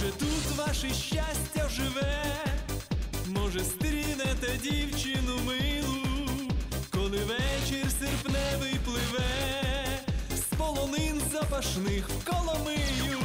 Може тут ваше щастя живе, може стрінете дівчину милу, коли вечір серпневий пливе, з полонин запашних в коломию.